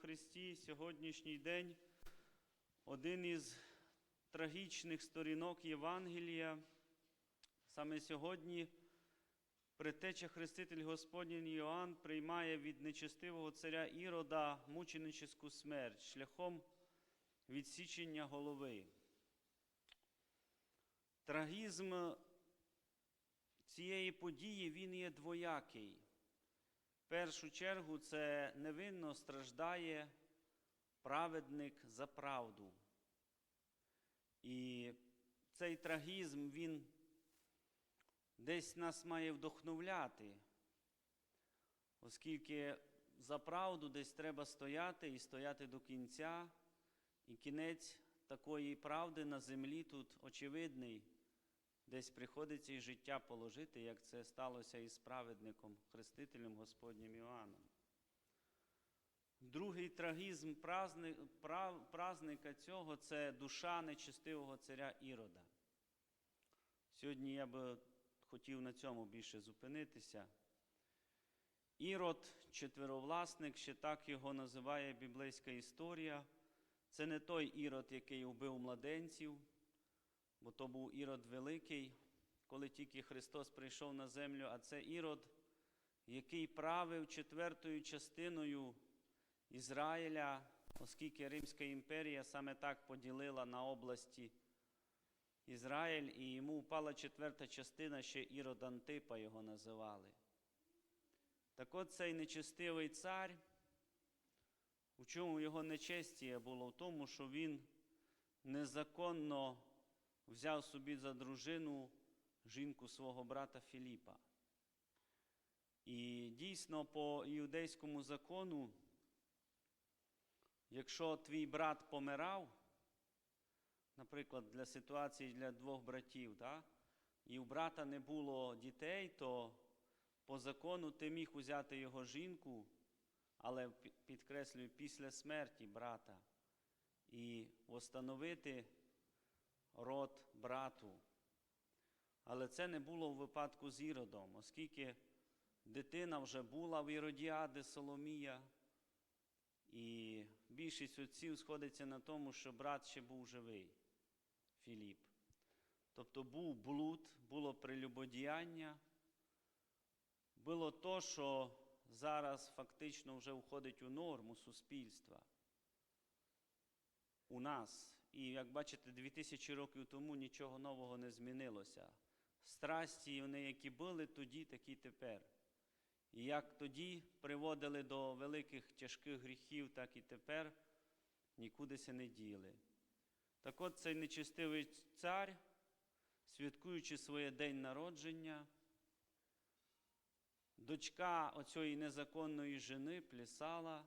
Христі, сьогоднішній день один із трагічних сторінок Євангелія. Саме сьогодні предтеча Хреститель Господній Йоанн приймає від нечестивого царя Ірода мученическу смерть шляхом відсічення голови. Трагізм цієї події він є двоякий. Першу чергу це невинно страждає праведник за правду. І цей трагізм, він десь нас має вдохновляти, оскільки за правду десь треба стояти і стояти до кінця, і кінець такої правди на землі тут очевидний. Десь приходиться і життя положити, як це сталося із праведником, хрестителем Господнім Іоанном. Другий трагізм празника цього це душа нечестивого царя Ірода. Сьогодні я би хотів на цьому більше зупинитися. Ірод, четверовласник, ще так його називає біблейська історія. Це не той ірод, який вбив младенців, бо то був ірод великий, коли тільки Христос прийшов на землю, а це ірод, який правив четвертою частиною Ізраїля, оскільки Римська імперія саме так поділила на області Ізраїль, і йому впала четверта частина, ще Ірод Антипа його називали. Так от цей нечестивий цар, у чому його нечестіє було? В тому, що він незаконно взяв собі за дружину жінку свого брата Філіпа. І дійсно по іудейському закону, якщо твій брат помирав, наприклад, для ситуації для двох братів, да, і у брата не було дітей, то по закону ти міг узяти його жінку, але підкреслюю, після смерті брата, і встановити род брату. Але це не було в випадку з Іродом, оскільки дитина вже була в Іродіади Соломія, і більшість отців сходиться на тому, що брат ще був живий, Філіп. Тобто був блуд, було прелюбодіяння, було то, що зараз фактично вже входить у норму суспільства. У нас. І як бачите, 2000 років тому нічого нового не змінилося. Страсті, вони, які були тоді, такі тепер. І як тоді приводили до великих тяжких гріхів, так і тепер нікудися не діли. Так от цей нечестивий цар, святкуючи своє день народження, дочка оцієї незаконної жени плясала,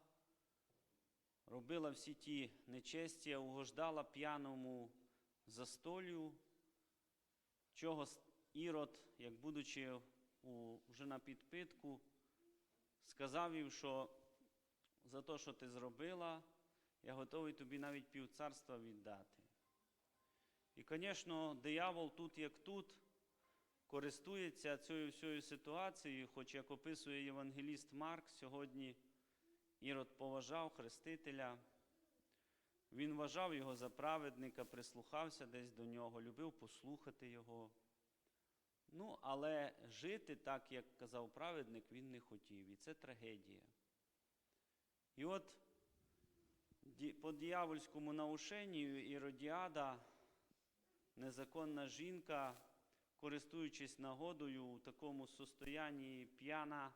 робила всі ті нечестя, угождала п'яному застолю, чого Ірод, як будучи вже на підпитку, сказав їм, що за те, що ти зробила, я готовий тобі навіть півцарства віддати. І, звісно, диявол тут, як тут, користується цією всією ситуацією, хоч як описує євангеліст Марк, сьогодні Ірод поважав Хрестителя, він вважав його за праведника, прислухався десь до нього, любив послухати його. Ну, але жити так, як казав праведник, він не хотів. І це трагедія. І от по диявольському наушенню Іродіада, незаконна жінка, користуючись нагодою у такому состоянні п'яна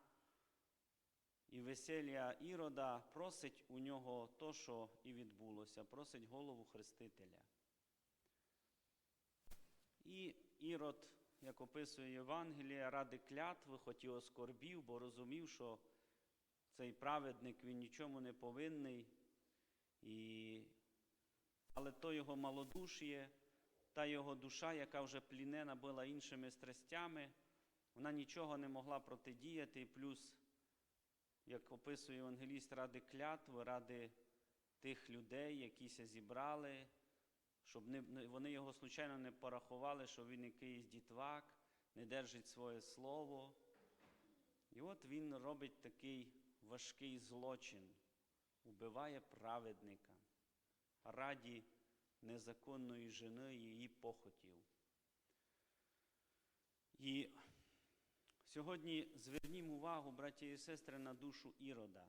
і весілля Ірода, просить у нього то, що і відбулося, просить голову Хрестителя. І Ірод, як описує Євангеліє, ради клятви, хоч і оскорбів, бо розумів, що цей праведник він нічому не повинний. І... Але то його малодушіє, та його душа, яка вже плінена була іншими страстями, вона нічого не могла протидіяти, і плюс, як описує Євангеліст, ради клятви, ради тих людей, якіся зібрали, щоб не, вони його случайно не порахували, що він якийсь дітвак, не держить своє слово. І от він робить такий важкий злочин, убиває праведника раді незаконної жени її похотів. І сьогодні звернімо увагу, браті і сестри, на душу Ірода.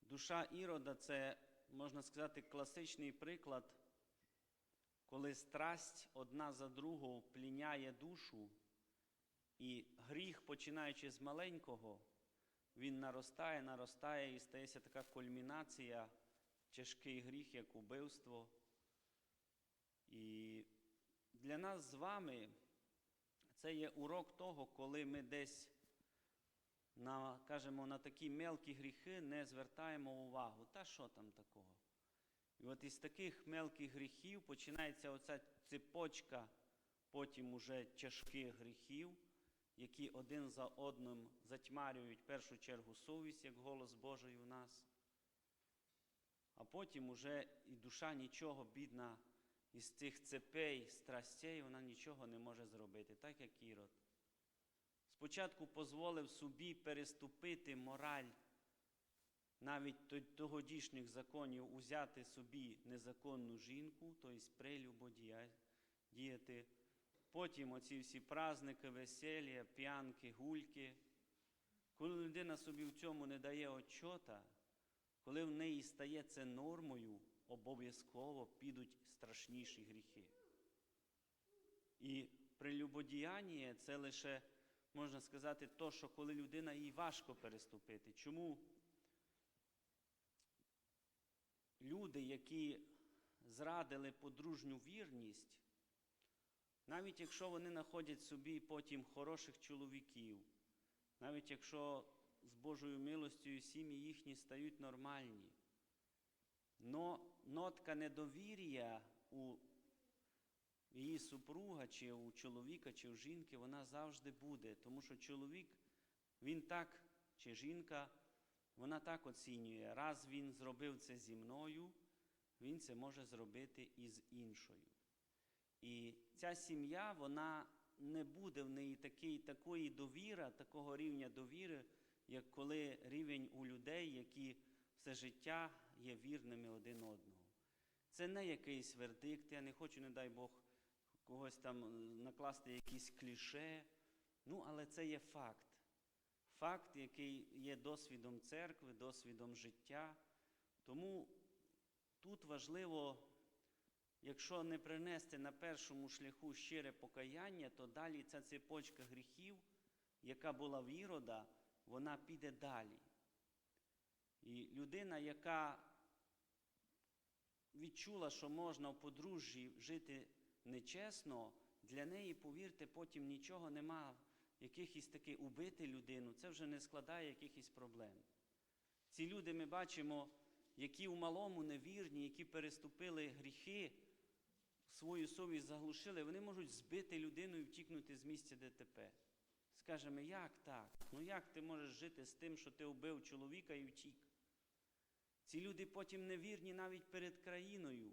Душа Ірода це, можна сказати, класичний приклад, коли страсть одна за другу пліняє душу, і гріх, починаючи з маленького, він наростає, наростає і стається така кульмінація, тяжкий гріх, як убивство. І для нас з вами це є урок того, коли ми десь на, кажемо, на такі мелкі гріхи не звертаємо увагу. Та що там такого? І от із таких мелких гріхів починається оця цепочка потім уже тяжких гріхів, які один за одним затьмарюють в першу чергу совість, як голос Божий у нас. А потім уже і душа нічого, бідна, із цих цепей, страстей, вона нічого не може зробити, так як Ірод. Спочатку дозволив собі переступити мораль навіть тогодішніх законів, узяти собі незаконну жінку, тобто прилюбо діяти. Потім оці всі праздники, весілля, п'янки, гульки. Коли людина собі в цьому не дає отчота, коли в неї стає це нормою, обов'язково підуть страшніші гріхи. І прелюбодіяння це лише, можна сказати, то, що коли людина їй важко переступити. Чому люди, які зрадили подружню вірність, навіть якщо вони знаходять собі потім хороших чоловіків, навіть якщо з Божою милостю сім'ї їхні стають нормальні, но нотка недовір'я у її супруга, чи у чоловіка, чи у жінки, вона завжди буде. Тому що чоловік, він так, чи жінка, вона так оцінює. Раз він зробив це зі мною, він це може зробити і з іншою. І ця сім'я, вона не буде в неї такий, такої довіри, такого рівня довіри, як коли рівень у людей, які все життя є вірними один одного. Це не якийсь вердикт, я не хочу, не дай Бог, когось там накласти якісь кліше. Ну, але це є факт. Факт, який є досвідом церкви, досвідом життя. Тому тут важливо, якщо не принести на першому шляху щире покаяння, то далі ця цепочка гріхів, яка була в Ірода, вона піде далі. І людина, яка відчула, що можна в подружжі жити нечесно, для неї, повірте, потім нічого нема, якихось таки убити людину, це вже не складає якихось проблем. Ці люди ми бачимо, які у малому невірні, які переступили гріхи, свою совість заглушили, вони можуть збити людину і втікнути з місця ДТП. Скажемо, як так? Ну як ти можеш жити з тим, що ти вбив чоловіка і втік? Ці люди потім невірні навіть перед країною.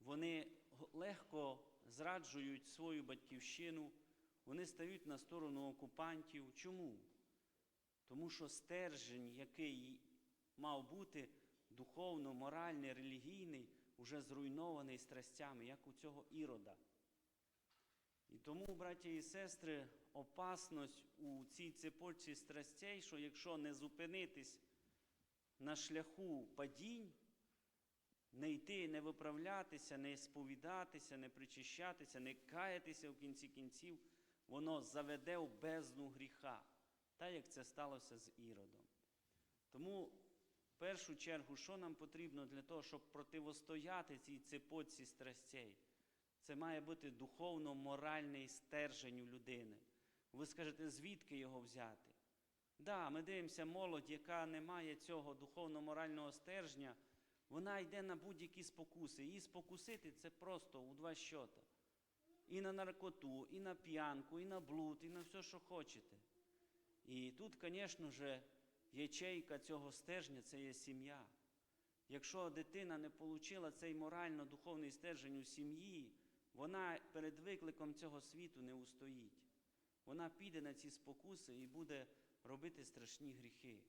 Вони легко зраджують свою батьківщину, вони стають на сторону окупантів. Чому? Тому що стержень, який мав бути духовно, моральний, релігійний, уже зруйнований страстями, як у цього ірода. І тому, браті і сестри, опасність у цій цепочці страстей, що якщо не зупинитись на шляху падінь, не йти, не виправлятися, не сповідатися, не причищатися, не каятися в кінці кінців, воно заведе в бездну гріха, так як це сталося з Іродом. Тому, в першу чергу, що нам потрібно для того, щоб противостояти цій цепочці страстей? Це має бути духовно-моральний стержень у людини. Ви скажете, звідки його взяти? Да, ми дивимося, молодь, яка не має цього духовно-морального стержня, вона йде на будь-які спокуси. Її спокусити це просто у два щота. І на наркоту, і на п'янку, і на блуд, і на все, що хочете. І тут, звісно ж, ячейка цього стержня це є сім'я. Якщо дитина не отримала цей морально-духовний стержень у сім'ї, вона перед викликом цього світу не устоїть. Вона піде на ці спокуси і буде робити страшні гріхи.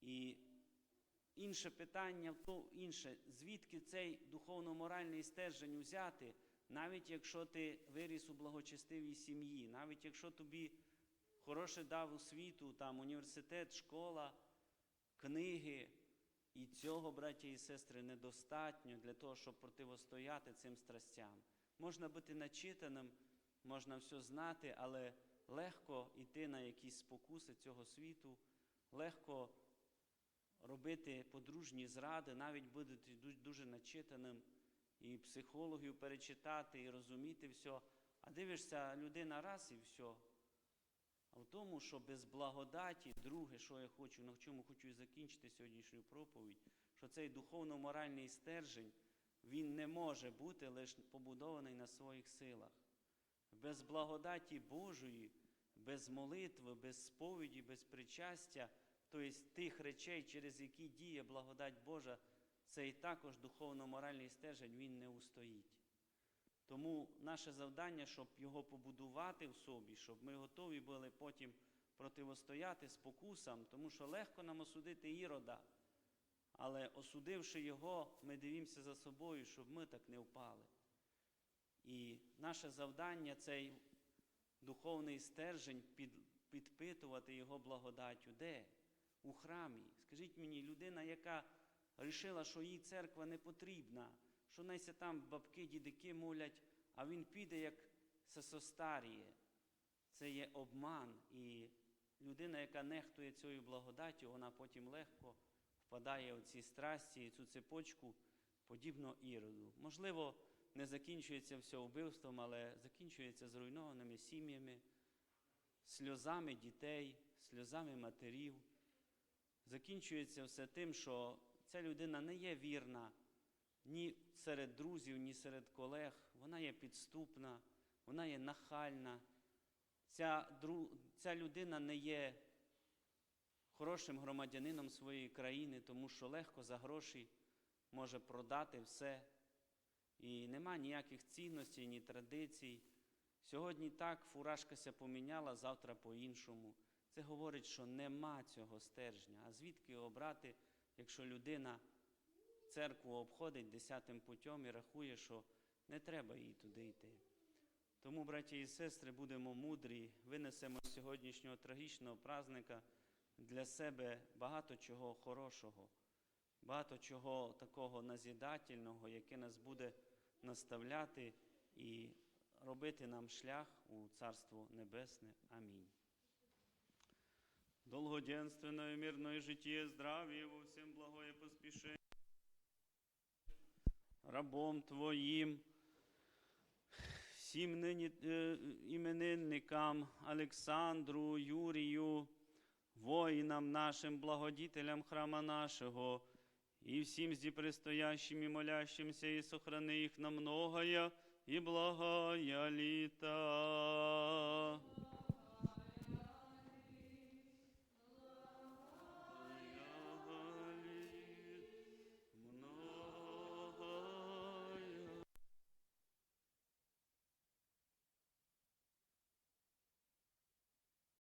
І інше питання, то інше, звідки цей духовно-моральний стержень взяти, навіть якщо ти виріс у благочестивій сім'ї, навіть якщо тобі хороше дав освіту, там університет, школа, книги. І цього, браття і сестри, недостатньо для того, щоб противостояти цим страстям. Можна бути начитаним, можна все знати, але легко йти на якісь спокуси цього світу, легко робити подружні зради, навіть бути дуже начитаним, і психологів перечитати, і розуміти все. А дивишся, людина раз і все. А в тому, що без благодаті, друге, що я хочу, на чому хочу і закінчити сьогоднішню проповідь, що цей духовно-моральний стержень, він не може бути лише побудований на своїх силах. Без благодаті Божої, без молитви, без сповіді, без причастя, тобто тих речей, через які діє благодать Божа, цей також духовно-моральний стержень, він не устоїть. Тому наше завдання, щоб його побудувати в собі, щоб ми готові були потім противостояти спокусам, тому що легко нам осудити ірода, але осудивши його, ми дивимося за собою, щоб ми так не впали. І наше завдання цей духовний стержень під, підпитувати його благодаттю. Де? У храмі. Скажіть мені, людина, яка вирішила, що їй церква не потрібна, що найся там бабки, дідики молять, а він піде як сесостаріє. Це є обман. І людина, яка нехтує цією благодаттю, вона потім легко впадає в ці страсті цю цепочку, подібно іроду. Можливо, не закінчується все вбивством, але закінчується зруйнованими сім'ями, сльозами дітей, сльозами матерів. Закінчується все тим, що ця людина не є вірна ні серед друзів, ні серед колег. Вона є підступна, вона є нахальна. Ця, ця людина не є хорошим громадянином своєї країни, тому що легко за гроші може продати все. І нема ніяких цінностей, ні традицій. Сьогодні так фуражкася поміняла, завтра по-іншому. Це говорить, що нема цього стержня. А звідки його брати, якщо людина церкву обходить десятим путем і рахує, що не треба їй туди йти. Тому, браті і сестри, будемо мудрі, винесемо з сьогоднішнього трагічного празника для себе багато чого хорошого, багато чого такого назідательного, яке нас буде наставляти і робити нам шлях у Царство Небесне. Амінь. Долгоденственное мирное житие, здравие во всем благое поспешение. Рабом Твоїм, всім нині е, іменинникам Олександру, Юрію, воїнам нашим, благодітелям храма нашого, и всем зди предстоящим и молящимся, и сохрани их на многое и благая літа.